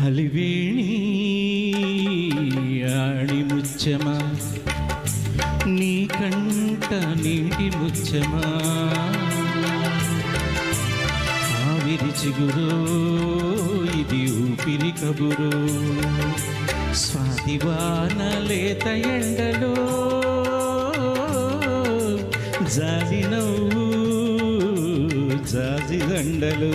అలివేణి ఆణి ముచ్చమా నీ కంట నీటి ముచ్చమా? ఆవిరి చిగురో ఇది ఊపిరి కబురో. స్వాతివాన లేత ఎండలో జాజి నవ్వు జాజి దండలో.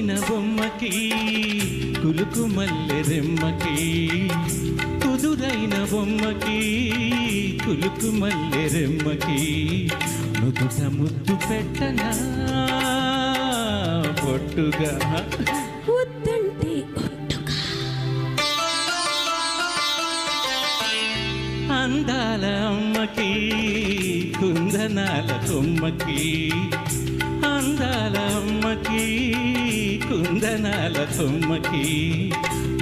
కుదురైన బొమ్మకి కులుకు మల్లె రెమ్మకి కుదురైన బొమ్మకి కులుకు మల్లె రెమ్మకి నుదుట ముద్దు పెట్టనా? పొట్టుగా వద్దంటే అందాల అమ్మకి కుందనాల కొమ్మకి అందాల అమ్మకి కుందనాల కొమ్మకి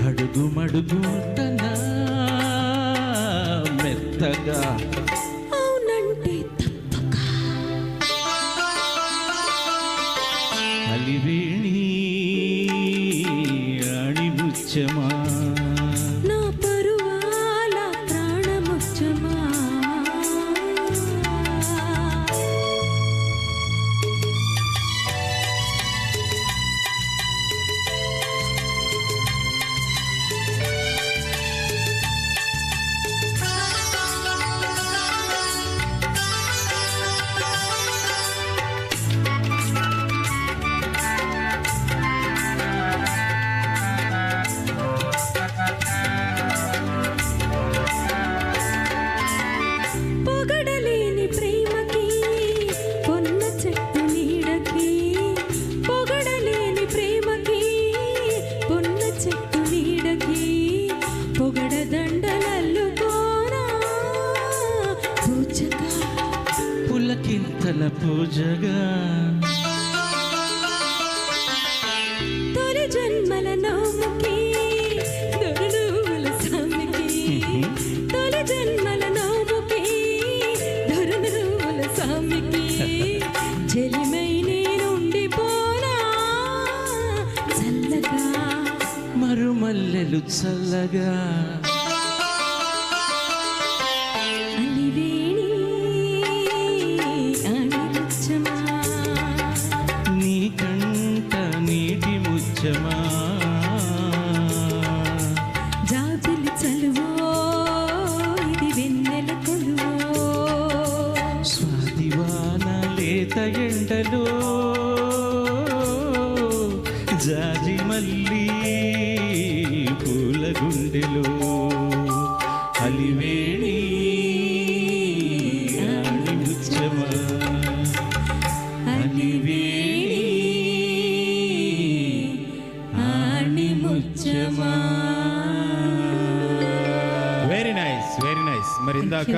అడుగు మడుగు తన మెత్తగా పులకింతల పూజగా. తొలి జన్మల నోముకి దొరునువుల సామికి తొలి జన్మల నోముకి దొరునువుల సామికి చెలిమై నేనుండిపోనా చల్లగా. మరుమల్లెలు చల్లగా. ఎండలో జాజి మల్లి పూల గుండెలో. అలివేణి ముచ్చమా? అలివేణి ఆణి ముచ్చమా? వెరీ నైస్ వెరీ నైస్ మరి ఇందాక